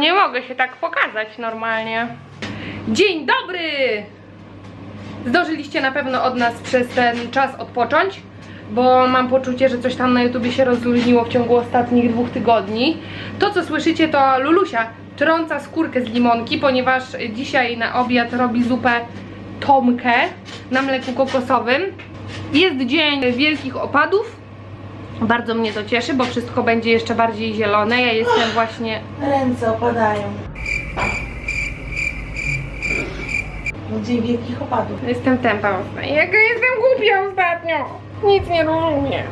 Nie mogę się tak pokazać normalnie. Dzień dobry! Zdążyliście na pewno od nas przez ten czas odpocząć, bo mam poczucie, że coś tam na YouTubie się rozluźniło w ciągu ostatnich dwóch tygodni. To co słyszycie to Lulusia trąca skórkę z limonki, ponieważ dzisiaj na obiad robi zupę tomkę na mleku kokosowym. Jest dzień wielkich opadów. Bardzo mnie to cieszy, bo wszystko będzie jeszcze bardziej zielone. Ja jestem właśnie Ręce opadają. Dzień wielkich opadów. Jestem tempa. Jaka jestem głupia ostatnio. Nic nie rozumiem.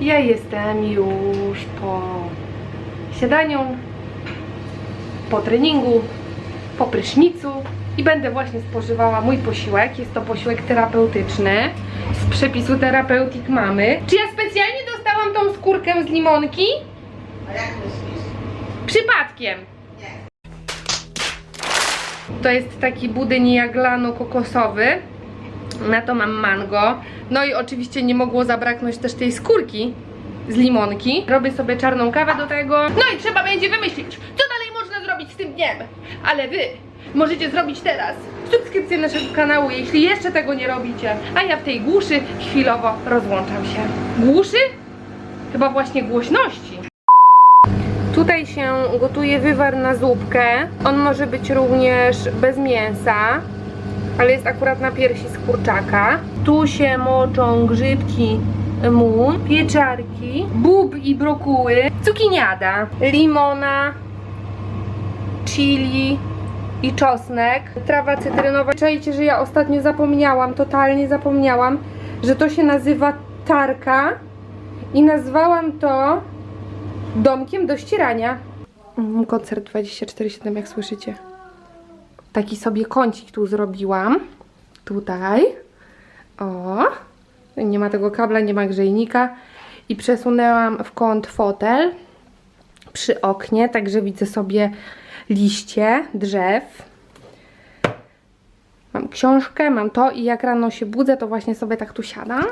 Ja jestem już po siadaniu, po treningu, po prysznicu i będę właśnie spożywała mój posiłek. Jest to posiłek terapeutyczny z przepisu terapeutik mamy. Czy ja skórkę z limonki? A jak myślisz? Przypadkiem. To jest taki budyń jaglano-kokosowy. Na to mam mango. No i oczywiście nie mogło zabraknąć też tej skórki z limonki. Robię sobie czarną kawę do tego. No i trzeba będzie wymyślić, co dalej można zrobić z tym dniem. Ale wy możecie zrobić teraz subskrypcję naszego kanału, jeśli jeszcze tego nie robicie. A ja w tej głuszy chwilowo rozłączam się. Głuszy? Chyba właśnie głośności. Tutaj się gotuje wywar na zupkę. On może być również bez mięsa, ale jest akurat na piersi z kurczaka. Tu się moczą grzybki mu, pieczarki, bób i brokuły, cukiniada, limona, chili i czosnek, trawa cytrynowa. Czajcie, że ja ostatnio zapomniałam, totalnie zapomniałam, że to się nazywa tarka i nazwałam to domkiem do ścierania. Mm, Koncert 24-7, jak słyszycie. Taki sobie kącik tu zrobiłam. Tutaj. O. Nie ma tego kabla, nie ma grzejnika. I przesunęłam w kąt fotel przy oknie, także widzę sobie liście drzew. Mam książkę, mam to i jak rano się budzę, to właśnie sobie tak tu siadam.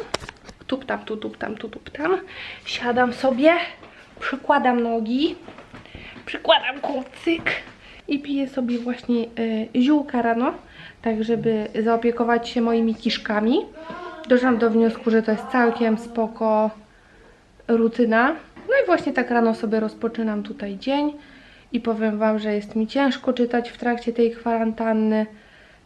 Tup tam, tu, tup tam, tu, tup tam. Siadam sobie, przykładam nogi, przykładam kucyk i piję sobie właśnie y, ziółka rano, tak żeby zaopiekować się moimi kiszkami. Doszłam do wniosku, że to jest całkiem spoko rutyna. No i właśnie tak rano sobie rozpoczynam tutaj dzień i powiem Wam, że jest mi ciężko czytać w trakcie tej kwarantanny.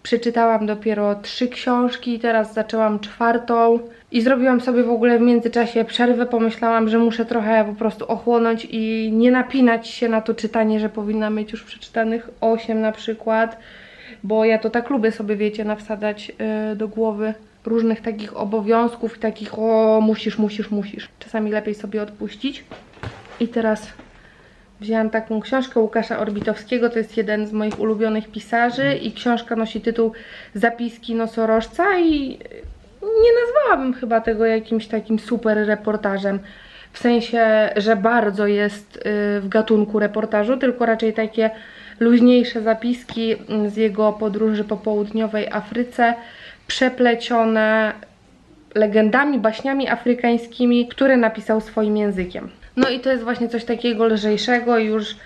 Przeczytałam dopiero trzy książki, teraz zaczęłam czwartą i zrobiłam sobie w ogóle w międzyczasie przerwę. Pomyślałam, że muszę trochę po prostu ochłonąć i nie napinać się na to czytanie, że powinna mieć już przeczytanych 8 na przykład, bo ja to tak lubię sobie, wiecie, nawsadzać yy, do głowy różnych takich obowiązków i takich o musisz, musisz, musisz. Czasami lepiej sobie odpuścić. I teraz Wzięłam taką książkę Łukasza Orbitowskiego, to jest jeden z moich ulubionych pisarzy i książka nosi tytuł Zapiski nosorożca i nie nazwałabym chyba tego jakimś takim super reportażem. W sensie, że bardzo jest y, w gatunku reportażu, tylko raczej takie luźniejsze zapiski mm, z jego podróży po południowej Afryce, przeplecione legendami, baśniami afrykańskimi, które napisał swoim językiem. No i to jest właśnie coś takiego lżejszego. Już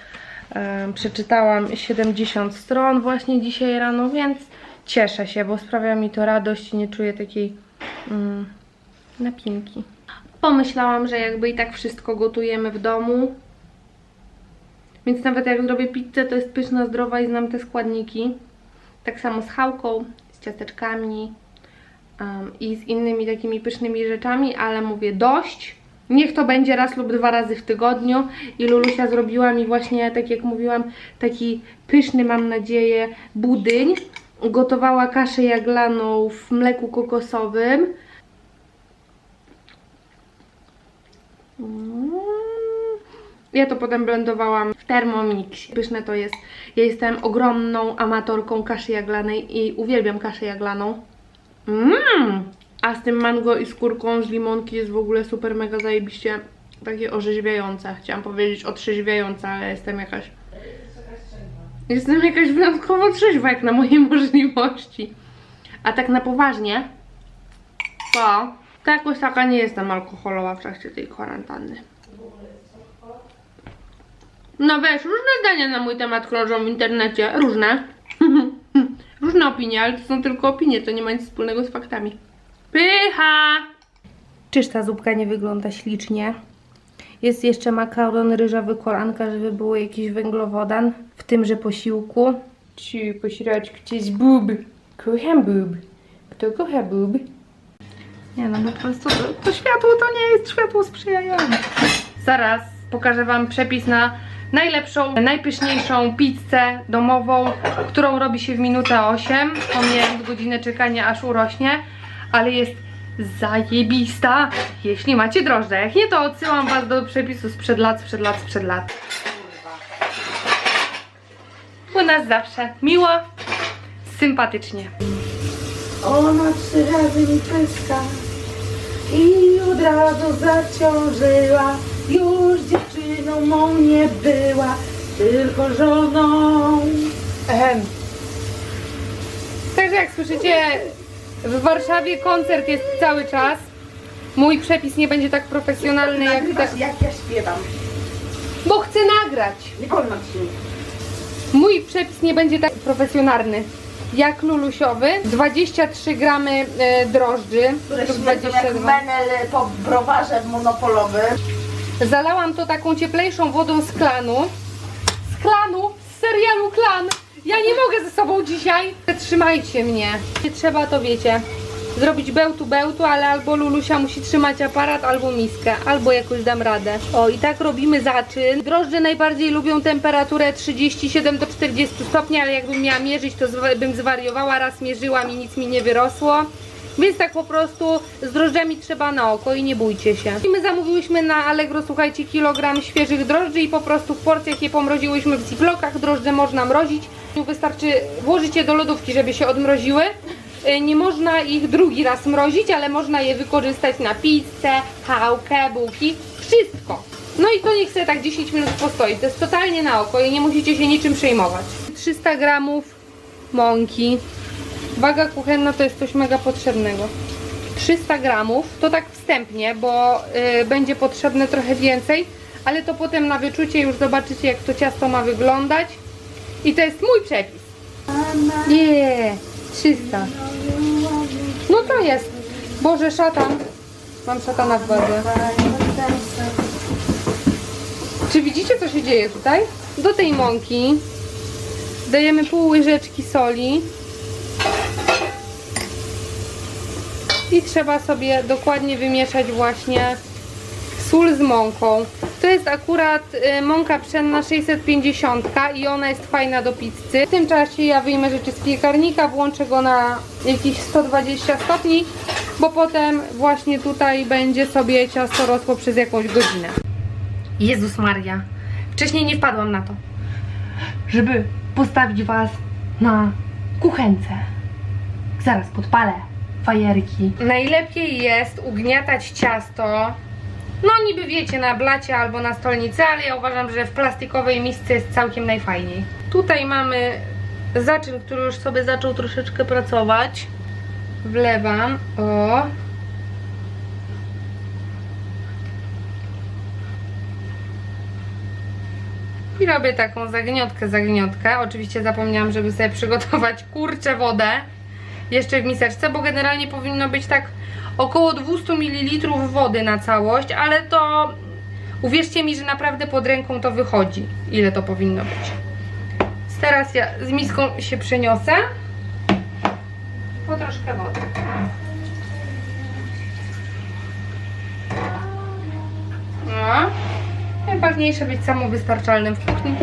e, przeczytałam 70 stron właśnie dzisiaj rano, więc cieszę się, bo sprawia mi to radość i nie czuję takiej mm, napinki. Pomyślałam, że jakby i tak wszystko gotujemy w domu, więc nawet jak zrobię pizzę, to jest pyszna, zdrowa i znam te składniki. Tak samo z chałką, z ciasteczkami um, i z innymi takimi pysznymi rzeczami, ale mówię dość. Niech to będzie raz lub dwa razy w tygodniu i Lulusia zrobiła mi właśnie, tak jak mówiłam, taki pyszny, mam nadzieję, budyń. Gotowała kaszę jaglaną w mleku kokosowym. Mm. Ja to potem blendowałam w Thermomixie. Pyszne to jest. Ja jestem ogromną amatorką kaszy jaglanej i uwielbiam kaszę jaglaną. Mmm! A z tym mango i skórką z limonki jest w ogóle super mega zajebiście takie orzeźwiające. Chciałam powiedzieć otrzeźwiające, ale jestem jakaś... Jestem jakaś wyjątkowo trzeźwa jak na moje możliwości. A tak na poważnie, to, to jakoś taka nie jestem alkoholowa w trakcie tej kwarantanny. No wiesz, różne zdania na mój temat krążą w internecie. Różne. różne opinie, ale to są tylko opinie, to nie ma nic wspólnego z faktami. Pycha! Czyż ta zupka nie wygląda ślicznie? Jest jeszcze makaron, ryżowy kolanka, żeby było jakiś węglowodan w tymże posiłku. Czy po środku gdzieś bób. Kocham bób. Kto kocha bób? Nie no, po prostu to, to światło to nie jest światło sprzyjające. Zaraz pokażę Wam przepis na najlepszą, najpyszniejszą pizzę domową, którą robi się w minutę 8, pomijając godzinę czekania aż urośnie, ale jest zajebista, jeśli macie drożdże. Jak nie, to odsyłam Was do przepisu sprzed lat, sprzed lat, sprzed lat. U nas zawsze miło, sympatycznie. Ona trzy razy mi pyska i od razu zaciążyła. Już dziewczyną mą nie była, tylko żoną. Ehem. Także jak słyszycie, w Warszawie koncert jest cały czas. Mój przepis nie będzie tak profesjonalny jak Nagrywasz tak, jak ja śpiewam. bo chcę nagrać. Nie wolno ci. Mój przepis nie będzie tak profesjonalny jak lulusiowy. 23 gramy e, drożdży. Które lub śmierdzą jak menel po browarze monopolowym. Zalałam to taką cieplejszą wodą z klanu. Z klanu, z serialu Klan. Ja nie mogę ze sobą dzisiaj. Trzymajcie mnie. Nie trzeba to wiecie. Zrobić bełtu bełtu, ale albo Lulusia musi trzymać aparat, albo miskę, albo jakoś dam radę. O, i tak robimy zaczyn. Drożdże najbardziej lubią temperaturę 37 do 40 stopni, ale jakbym miała mierzyć, to bym zwariowała. Raz mierzyłam i nic mi nie wyrosło. Więc tak po prostu z drożdżami trzeba na oko i nie bójcie się. I my zamówiłyśmy na Allegro, słuchajcie, kilogram świeżych drożdży i po prostu w porcjach je pomroziłyśmy w ziplokach. Drożdże można mrozić. Wystarczy włożyć je do lodówki, żeby się odmroziły. Y, Nie można ich drugi raz mrozić, ale można je wykorzystać na pizzę, chałkę, bułki, wszystko. No i to niech sobie tak 10 minut postoi. To jest totalnie na oko i nie musicie się niczym przejmować. 300 gramów mąki. Waga kuchenna to jest coś mega potrzebnego. 300 gramów, to tak wstępnie, bo y, będzie potrzebne trochę więcej, ale to potem na wyczucie już zobaczycie jak to ciasto ma wyglądać. I to jest mój przepis. Nie, 300. No to jest. Boże, szatan. Mam szatana w wadze. Czy widzicie co się dzieje tutaj? Do tej mąki dajemy pół łyżeczki soli. I trzeba sobie dokładnie wymieszać właśnie sól z mąką. To jest akurat y, mąka pszenna 650 i ona jest fajna do pizzy. W tym czasie ja wyjmę rzeczy z piekarnika, włączę go na jakieś 120 stopni, bo potem właśnie tutaj będzie sobie ciasto rosło przez jakąś godzinę. Jezus Maria, wcześniej nie wpadłam na to, żeby postawić Was na kuchence. Zaraz podpalę fajerki. Najlepiej jest ugniatać ciasto no niby wiecie, na blacie albo na stolnicy, ale ja uważam, że w plastikowej misce jest całkiem najfajniej. Tutaj mamy zaczyn, który już sobie zaczął troszeczkę pracować. Wlewam, o. I robię taką zagniotkę, zagniotkę. Oczywiście zapomniałam, żeby sobie przygotować kurczę wodę jeszcze w miseczce, bo generalnie powinno być tak około 200 ml wody na całość, ale to uwierzcie mi, że naprawdę pod ręką to wychodzi, ile to powinno być. Teraz ja z miską się przeniosę po troszkę wody. No. Najważniejsze być samowystarczalnym w kuchni.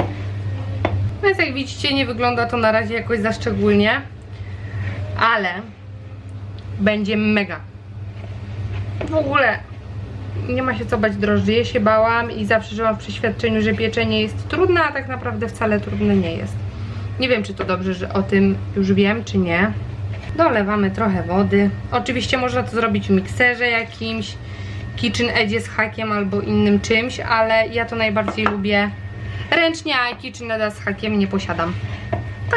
Więc jak widzicie, nie wygląda to na razie jakoś za szczególnie, ale będzie mega. W ogóle nie ma się co bać drożdży. Ja się bałam i zawsze żyłam w przeświadczeniu, że pieczenie jest trudne, a tak naprawdę wcale trudne nie jest. Nie wiem, czy to dobrze, że o tym już wiem, czy nie. Dolewamy trochę wody. Oczywiście można to zrobić w mikserze jakimś, Kitchen Edge z hakiem albo innym czymś, ale ja to najbardziej lubię ręcznie, a Kitchen Edge z hakiem nie posiadam.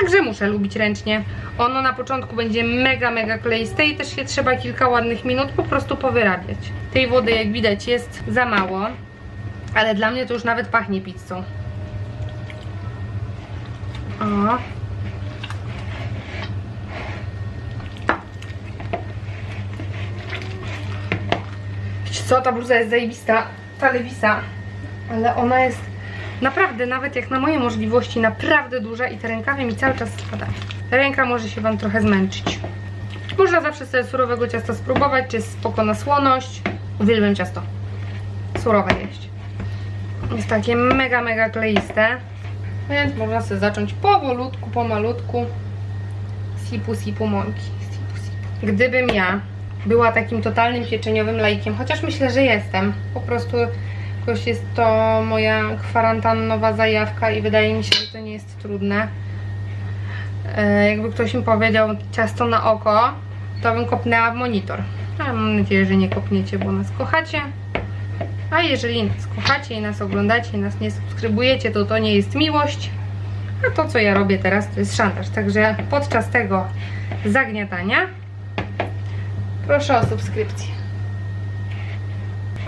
Także muszę lubić ręcznie. Ono na początku będzie mega, mega kleiste i też się trzeba kilka ładnych minut po prostu powyrabiać. Tej wody jak widać jest za mało, ale dla mnie to już nawet pachnie pizzą. O. Wiecie co, ta bluza jest zajebista, ta lewisa, ale ona jest naprawdę, nawet jak na moje możliwości, naprawdę duża i te rękawy mi cały czas spadają. Ręka może się Wam trochę zmęczyć. Można zawsze sobie surowego ciasta spróbować, czy jest spoko na słoność. Uwielbiam ciasto. Surowe jeść. Jest takie mega, mega kleiste. Więc można sobie zacząć powolutku, pomalutku. Sipu, sipu mąki. Sipu, sipu. Gdybym ja była takim totalnym pieczeniowym lajkiem, chociaż myślę, że jestem. Po prostu jakoś jest to moja kwarantannowa zajawka i wydaje mi się, że to nie jest trudne. E, jakby ktoś mi powiedział ciasto na oko, to bym kopnęła w monitor. A mam nadzieję, że nie kopniecie, bo nas kochacie. A jeżeli nas kochacie i nas oglądacie i nas nie subskrybujecie, to to nie jest miłość. A to, co ja robię teraz, to jest szantaż. Także podczas tego zagniatania proszę o subskrypcję.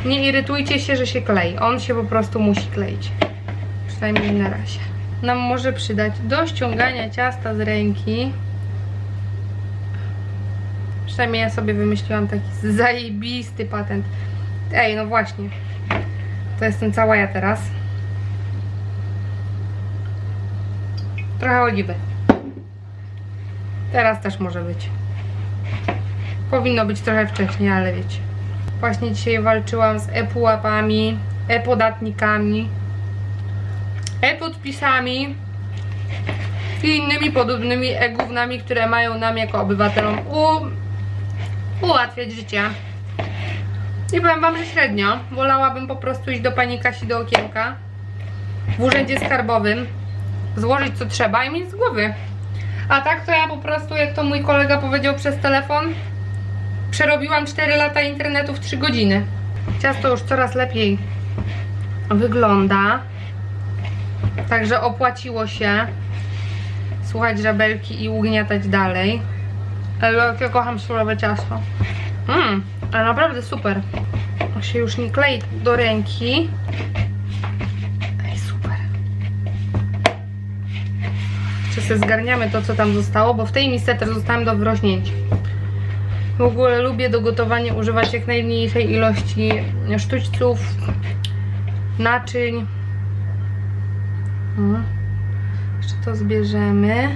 Nie irytujcie się, że się klei. On się po prostu musi kleić. Przynajmniej na razie. Nam może przydać do ściągania ciasta z ręki. Przynajmniej ja sobie wymyśliłam taki zajebisty patent. Ej, no właśnie. To jestem cała ja teraz. Trochę oliwy. Teraz też może być. Powinno być trochę wcześniej, ale wiecie. Właśnie dzisiaj walczyłam z e-pułapami, e-podatnikami, e-podpisami i innymi podobnymi e-gównami, które mają nam jako obywatelom u... ułatwiać życie. I powiem wam, że średnio. Wolałabym po prostu iść do pani Kasi do okienka w urzędzie skarbowym, złożyć co trzeba i mieć z głowy. A tak to ja po prostu, jak to mój kolega powiedział przez telefon, przerobiłam 4 lata internetu w 3 godziny. Ciasto już coraz lepiej wygląda. Także opłaciło się słuchać żabelki i ugniatać dalej. Ale jak ja kocham surowe ciasto. Mmm, ale naprawdę super. On się już nie klei do ręki. Ej, super. Jeszcze sobie zgarniamy to, co tam zostało, bo w tej misce też zostałem do wrośnięcia. W ogóle lubię do gotowania używać jak najmniejszej ilości sztućców, naczyń. O. Jeszcze to zbierzemy.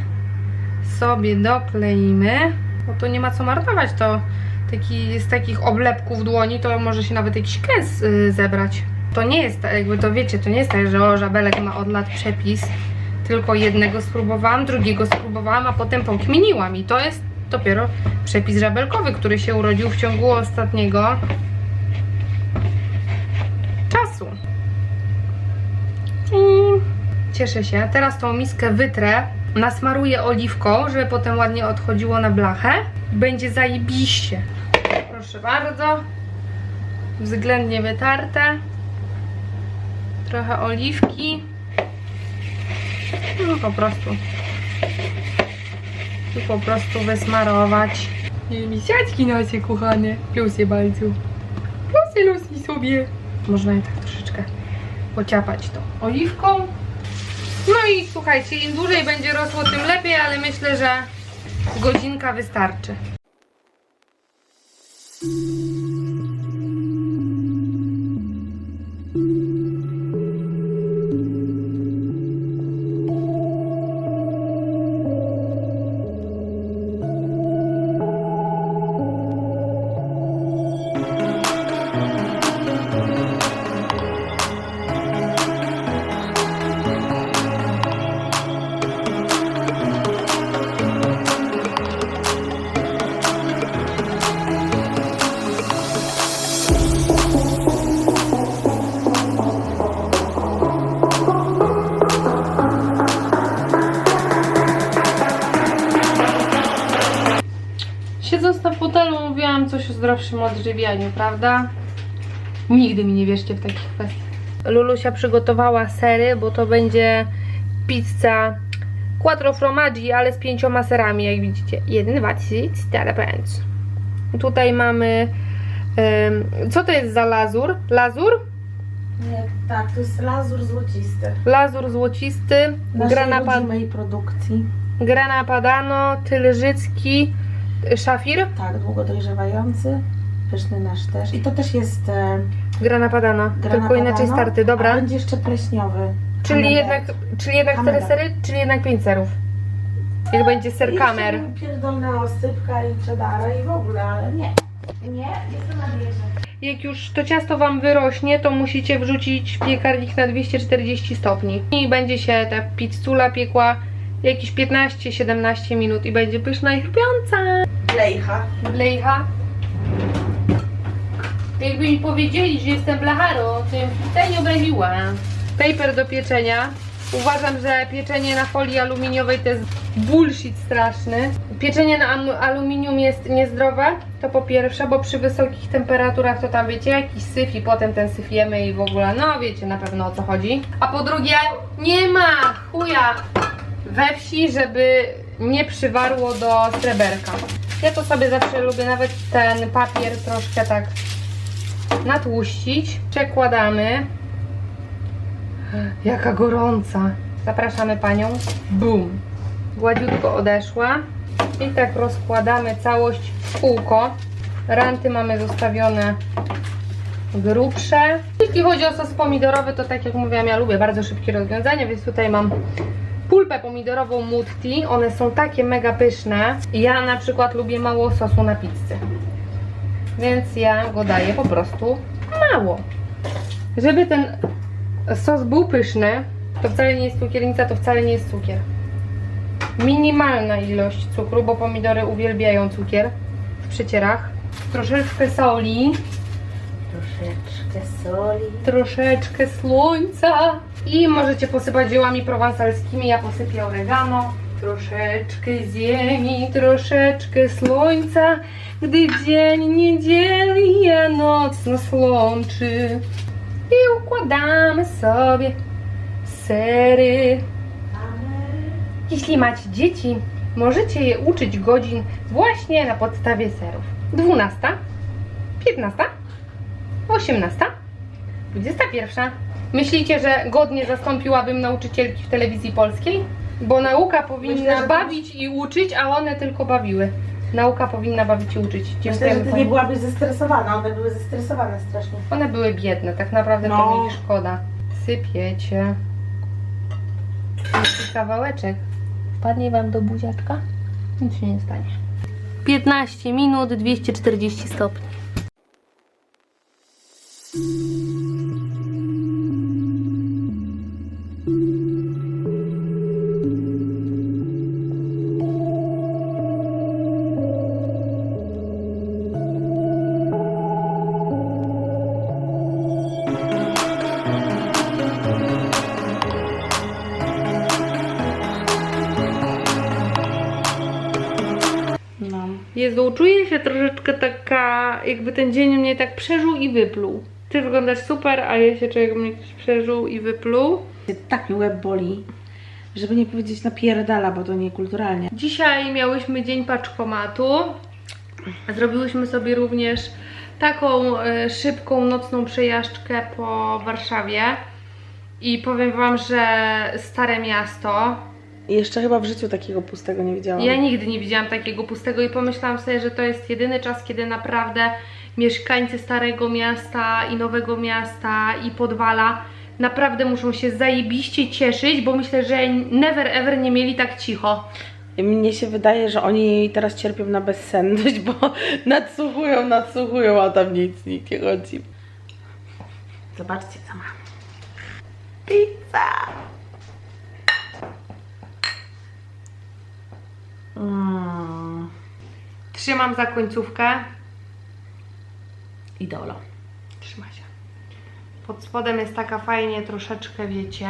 Sobie dokleimy. Bo to nie ma co marnować, to taki, z takich oblepków dłoni to może się nawet jakiś kęs y, zebrać. To nie jest, tak, jakby to wiecie, to nie jest tak, że o, żabelek ma od lat przepis. Tylko jednego spróbowałam, drugiego spróbowałam, a potem pokminiłam. I to jest dopiero przepis żabelkowy, który się urodził w ciągu ostatniego czasu. I cieszę się. Teraz tą miskę wytrę, nasmaruję oliwką, żeby potem ładnie odchodziło na blachę. Będzie zajebiście. Proszę bardzo. Względnie wytarte. Trochę oliwki. No po prostu. Po prostu wysmarować. Misiaczki nasze kochane. Plusy bardzo. Plusy lusi sobie. Można je tak troszeczkę pociapać tą oliwką. No i słuchajcie, im dłużej będzie rosło, tym lepiej, ale myślę, że godzinka wystarczy. Siedząc zdrowszym odżywianiu, prawda? Nigdy mi nie wierzcie w takich kwestiach. Lulusia przygotowała sery, bo to będzie pizza quattro formaggi, ale z pięcioma serami, jak widzicie. Jeden, dwa, trzy, cztery, pięć. Tutaj mamy... em, co to jest za lazur? Lazur? Nie, tak, to jest lazur złocisty. Lazur złocisty, grana, pa, rodzimej produkcji. grana padano, tylżycki, szafir. Tak, długo dojrzewający. Pyszny nasz też. I to też jest e, Grana padano, grana tylko inaczej padano, starty, A dobra. będzie jeszcze pleśniowy. Czyli jednak, czyli jednak cztery sery, czyli jednak pięć serów. Jak będzie ser kamer. Jeszcze Pierdolna osypka i cheddara i w ogóle, ale nie. Nie, jestem na wieży. Jak już to ciasto Wam wyrośnie, to musicie wrzucić w piekarnik na 240 stopni. I będzie się ta pizzula piekła jakieś 15-17 minut i będzie pyszna i chrupiąca. Lejcha. Lejcha. Jakby mi powiedzieli, że jestem blacharą, to ja bym się wcale nie obraziła. Paper do pieczenia. Uważam, że pieczenie na folii aluminiowej to jest bullshit straszny. Pieczenie na aluminium jest niezdrowe, to po pierwsze, bo przy wysokich temperaturach to tam wiecie, jakiś syf i potem ten syf jemy i w ogóle, no wiecie na pewno o co chodzi. A po drugie, nie ma chuja we wsi, żeby nie przywarło do sreberka. Ja to sobie zawsze lubię nawet ten papier troszkę tak natłuścić. Przekładamy. Jaka gorąca. Zapraszamy panią. Bum. Gładziutko odeszła. I tak rozkładamy całość w kółko. Ranty mamy zostawione grubsze. Jeśli chodzi o sos pomidorowy, to tak jak mówiłam, ja lubię bardzo szybkie rozwiązania, więc tutaj mam pulpę pomidorową Mutti. One są takie mega pyszne. Ja na przykład lubię mało sosu na pizzę. Więc ja go daję po prostu mało. Żeby ten sos był pyszny, to wcale nie jest cukiernica, to wcale nie jest cukier. Minimalna ilość cukru, bo pomidory uwielbiają cukier w przycierach. Troszeczkę soli, Troszeczkę soli. troszeczkę słońca i możecie posypać ziołami prowansalskimi. Ja posypię oregano. Troszeczkę ziemi, troszeczkę słońca, gdy dzień nie dzieli, a noc nas łączy. I układamy sobie sery. Jeśli macie dzieci, możecie je uczyć godzin właśnie na podstawie serów. 12, 15, 18, 21. Myślicie, że godnie zastąpiłabym nauczycielki w telewizji polskiej? Bo nauka powinna Myślę, że to- bawić i uczyć, a one tylko bawiły. Nauka powinna bawić i uczyć. Myślę, Dziękujemy że ty pani. nie byłabyś zestresowana. One były zestresowane strasznie. One były biedne, tak naprawdę to No. mi ich szkoda. Sypiecie. Taki kawałeczek. Wpadnie wam do buziaczka? Nic się nie stanie. 15 minut, 240 stopni. No. Jezu, czuję się troszeczkę taka, jakby ten dzień mnie tak przeżył i wypluł. Ty wyglądasz super, a ja się czuję, jakby mnie ktoś przeżył i wypluł. Tak mi łeb boli, żeby nie powiedzieć napierdala, bo to niekulturalnie. Dzisiaj miałyśmy dzień paczkomatu. Zrobiłyśmy sobie również taką e, szybką nocną przejażdżkę po Warszawie. I powiem Wam, że Stare Miasto. Jeszcze chyba w życiu takiego pustego nie widziałam. Ja nigdy nie widziałam takiego pustego i pomyślałam sobie, że to jest jedyny czas, kiedy naprawdę mieszkańcy Starego Miasta i Nowego Miasta i Podwala naprawdę muszą się zajebiście cieszyć, bo myślę, że never ever nie mieli tak cicho. Mnie się wydaje, że oni teraz cierpią na bezsenność, bo nadsłuchują, nadsłuchują, a tam nic, nikt nie chodzi. Zobaczcie, co mam. Pizza! Mm. Trzymam za końcówkę. Idolo. Trzyma się. Pod spodem jest taka fajnie troszeczkę, wiecie,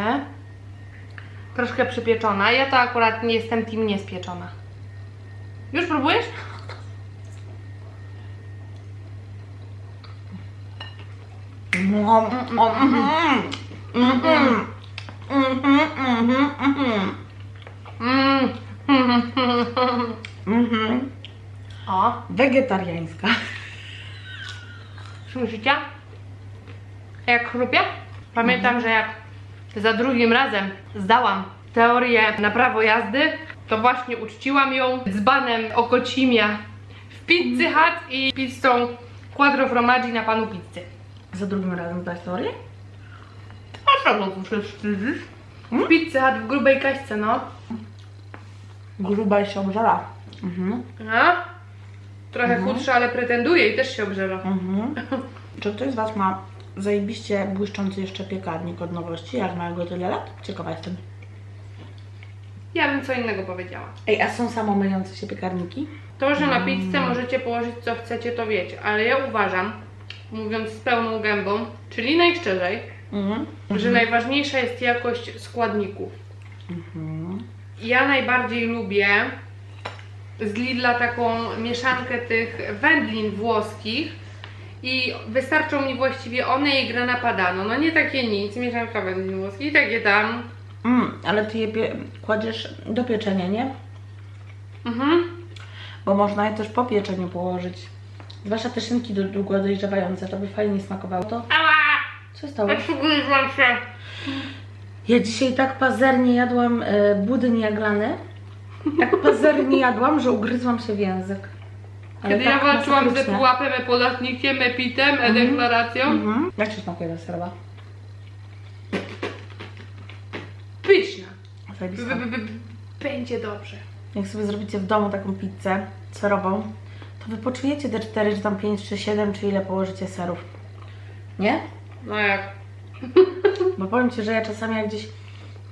troszkę przypieczona. Ja to akurat nie jestem team niespieczona. Już próbujesz? Mm, mm, mm, mm, mm, mhm, mhm, mhm, Mm. mhm. O, Wegetariańska. Słyszycie? Jak chrupie? Pamiętam, że jak za drugim razem zdałam teorię na prawo jazdy, to właśnie uczciłam ją dzbanem okocimia w pizzy hut i pizzą quattro formaggi na panu pizzy. Za drugim razem zdałaś teorię? A czego tu się wstydzisz? W pizzy hut w grubej kaśce, no. Gruba i się obżera. Mhm. A? Trochę chudsza, ale pretenduje i też się obżera. Mhm. Czy ktoś z Was ma zajebiście błyszczący jeszcze piekarnik od nowości? Jak ma go tyle lat? Ciekawa jestem. Ja bym co innego powiedziała. Ej, a są samomyjące się piekarniki? To, że na pizzę możecie położyć co chcecie, to wiecie, ale ja uważam, mówiąc z pełną gębą, czyli najszczerzej, Mhm. że najważniejsza jest jakość składników. Mhm. Ja najbardziej lubię z Lidla taką mieszankę tych wędlin włoskich i wystarczą mi właściwie one i grana padano. No nie takie nic, mieszanka wędlin włoskich, takie tam. Mm, ale Ty je kładziesz do pieczenia, nie? Mhm. Bo można je też po pieczeniu położyć. Zwłaszcza te szynki do- długo dojrzewające, to by fajnie smakowało. To Ała! co stało? Przygryzłam się. Ja dzisiaj tak pazernie jadłam e, budyń jaglany. Tak pazernie jadłam, że ugryzłam się w język. Ale Kiedy tak ja walczyłam ze masakrycznie. pułapem, podatnikiem, epitem, e-deklaracją, Mhm. Jak się smakuje ta serwa? pyszna. Zajebista. B- b- b- Będzie dobrze. Jak sobie zrobicie w domu taką pizzę serową, to wy poczujecie te 4, czy tam 5, czy 7, czy ile położycie serów. Nie? No jak? Bo powiem Ci, że ja czasami jak gdzieś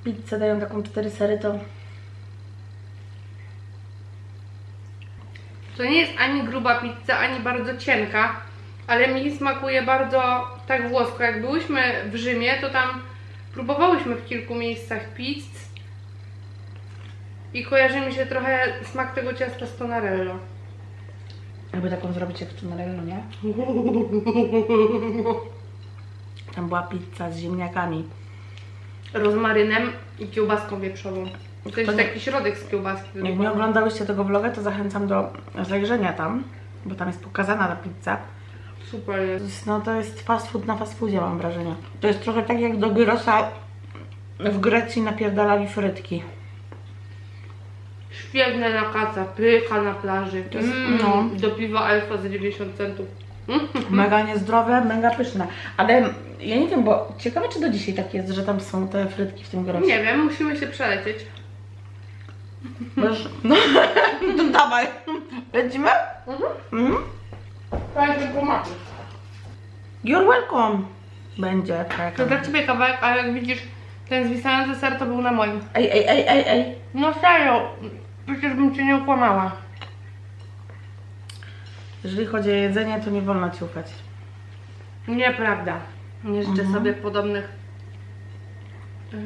pizzę dają taką 4 sery, to To nie jest ani gruba pizza, ani bardzo cienka, ale mi smakuje bardzo tak włosko. Jak byłyśmy w Rzymie, to tam próbowałyśmy w kilku miejscach pizz i kojarzy mi się trochę smak tego ciasta z tonarello. jakby taką zrobić jak w Tunarello, nie? Tam była pizza z ziemniakami. Rozmarynem i kiełbaską wieprzową. To jest taki środek z kiełbaski. Jak nie oglądałyście tego vloga, to zachęcam do zajrzenia tam, bo tam jest pokazana ta pizza. Super jest. no to jest fast food na fast foodzie, mam wrażenie. To jest trochę tak jak do gyrosa w Grecji napierdalali frytki. Świetne na kaca, pycha na plaży. To jest- Mm, no. Do piwa Alfa za 90 centów. Mega niezdrowe, mega pyszne. Ale ja nie wiem, bo ciekawe czy do dzisiaj tak jest, że tam są te frytki w tym gyrosie. Nie wiem, musimy się przelecieć. Już- No, to dawaj. Lecimy? Mhm. Mhm. Fajnie pomagać. You're welcome. Będzie, To czekam. dla Ciebie kawałek, ale jak widzisz, ten zwisający ser to był na moim. Ej, ej, ej, ej, ej. No serio, przecież bym Cię nie okłamała. Jeżeli chodzi o jedzenie, to nie wolno ci ufać. Nieprawda. Nie życzę Mhm. sobie podobnych y,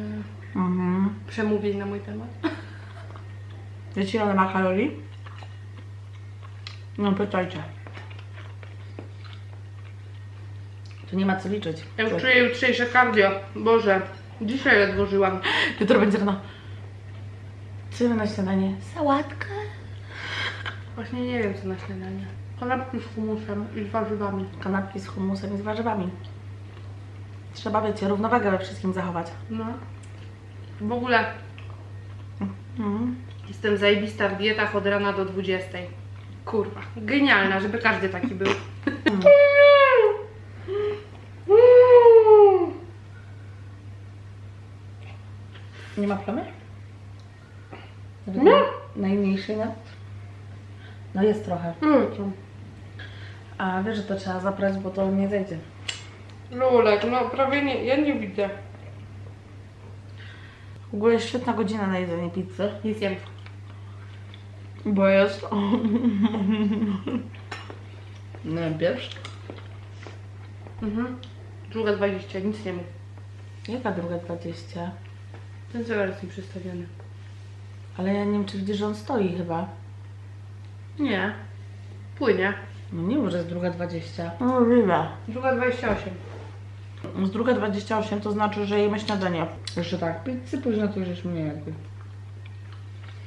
Mhm. przemówień na mój temat. Wiecie, ile ma kalorii? No pytajcie. Tu nie ma co liczyć. Ja już czuję jutrzejsze cardio. Boże, dzisiaj ledwo żyłam. Jutro będzie rano. Co na śniadanie? Sałatkę. Właśnie nie wiem co na śniadanie. Kanapki z humusem i z warzywami. Kanapki z humusem i z warzywami. Trzeba, wiecie, równowagę we wszystkim zachować. No. W ogóle Mhm. Jestem zajebista w dietach od rana do 20. Kurwa, genialna, żeby każdy taki był. Nie ma plamy? Nawet Nie. naj- Najmniejszej, nie? No jest trochę. Mm, co? A wiesz, że to trzeba zaprać, bo to nie zejdzie. Lulek, no prawie nie, ja nie widzę. W ogóle jest świetna godzina na jedzenie pizzy. Nie Bo jest... Pierwszy? Mhm. Druga 20, nic nie mów. Jaka druga 20? Ten zegar jest przystawiony. Ale ja nie wiem, czy widzisz, że on stoi chyba. Nie. Płynie. No nie może jest druga 20. No możliwe. Druga 28. Z druga 28 to znaczy, że jemy śniadanie. Jeszcze tak, pizzy późno to żeśmy nie jakby.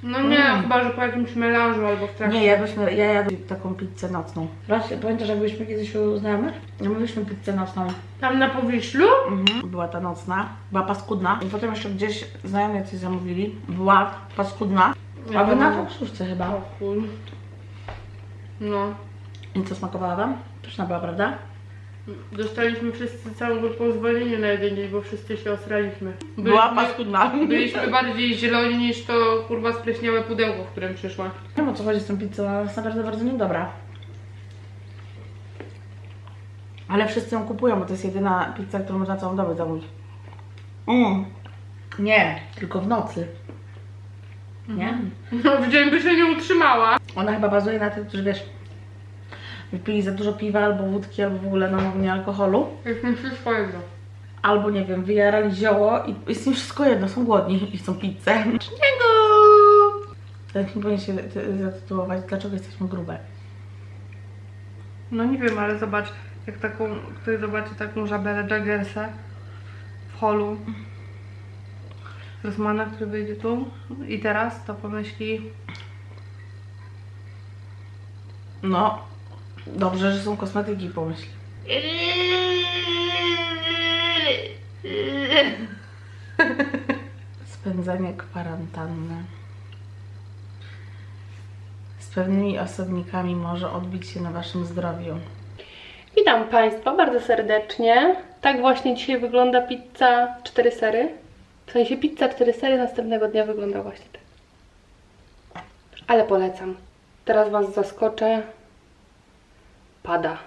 No nie, Mm. chyba, że po jakimś melanżu albo w trakcie. Nie, jadłyśmy, ja jadłam taką pizzę nocną. Raz, pamiętasz jak byliśmy kiedyś u znajomych? No mówiliśmy pizzę nocną. Tam na Powiślu? Mhm. Była ta nocna, była paskudna. I potem jeszcze gdzieś znajomi coś zamówili. Była paskudna. Ja A wy na fokusówce chyba. O chuj. No. I co smakowała wam? Pyszna była, prawda? Dostaliśmy wszyscy całą grupą zwolnienie na jeden dzień, bo wszyscy się osraliśmy. Była paskudna. byliśmy bardziej zieloni niż to kurwa spleśniałe pudełko, w którym przyszła. Nie wiem o co chodzi z tą pizzą, ale jest naprawdę bardzo niedobra. Ale wszyscy ją kupują, bo to jest jedyna pizza, którą można całą dobę zamówić. Mm. Nie, tylko w nocy. Nie? No w dzień by się nie utrzymała. Ona chyba bazuje na tym, którzy wiesz, wypili za dużo piwa albo wódki, albo w ogóle no, nie alkoholu. Jest mi wszystko jedno. Albo nie wiem, wyjarali zioło i jest im wszystko jedno, są głodni i chcą pizzę. Czego? Tak nie powinien się ty- zatytułować, dlaczego jesteśmy grube. No nie wiem, ale zobacz, jak taką, ktoś zobaczy taką żabelę Jaggersa w holu Rosmana, który wyjdzie tu i teraz, to pomyśli, No, dobrze, że są kosmetyki, pomyśl. Spędzanie kwarantanny. Z pewnymi osobnikami może odbić się na waszym zdrowiu. Witam Państwa bardzo serdecznie. Tak właśnie dzisiaj wygląda pizza 4 sery. W sensie pizza 4 sery następnego dnia wygląda właśnie tak. Ale polecam. Teraz Was zaskoczę. Pada.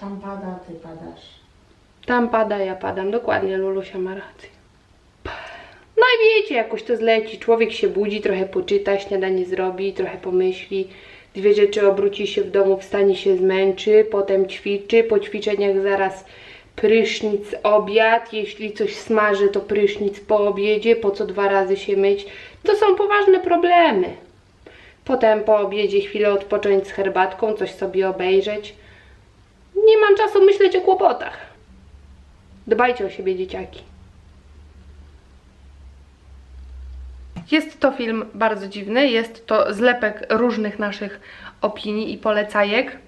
Tam pada, ty padasz. Tam pada, ja padam. Dokładnie, Lulusia ma rację. No i wiecie, jakoś to zleci. Człowiek się budzi, trochę poczyta, śniadanie zrobi, trochę pomyśli. Dwie rzeczy obróci się w domu, wstanie się zmęczy, potem ćwiczy. Po ćwiczeniach zaraz prysznic, obiad. Jeśli coś smaży, to prysznic po obiedzie. Po co dwa razy się myć? To są poważne problemy. Potem po obiedzie chwilę odpocząć z herbatką, coś sobie obejrzeć. Nie mam czasu myśleć o kłopotach. Dbajcie o siebie, dzieciaki. Jest to film bardzo dziwny, jest to zlepek różnych naszych opinii i polecajek.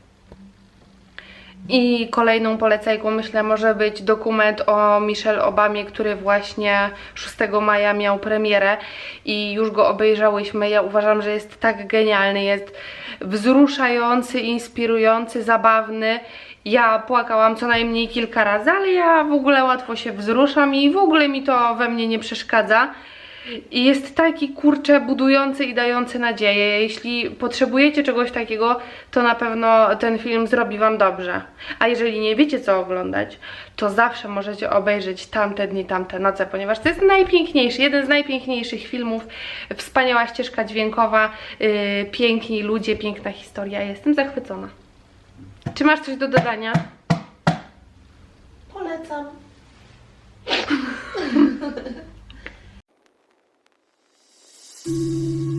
I kolejną polecajką myślę może być dokument o Michelle Obamie, który właśnie 6 maja miał premierę i już go obejrzałyśmy. Ja uważam, że jest tak genialny, jest wzruszający, inspirujący, zabawny. Ja płakałam co najmniej kilka razy, ale ja w ogóle łatwo się wzruszam i w ogóle mi to we mnie nie przeszkadza. I jest taki kurczę budujący i dający nadzieję. Jeśli potrzebujecie czegoś takiego, to na pewno ten film zrobi Wam dobrze. A jeżeli nie wiecie co oglądać, to zawsze możecie obejrzeć tamte dni, tamte noce, ponieważ to jest najpiękniejszy, jeden z najpiękniejszych filmów. Wspaniała ścieżka dźwiękowa, yy, piękni ludzie, piękna historia. Jestem zachwycona. Czy masz coś do dodania? Polecam.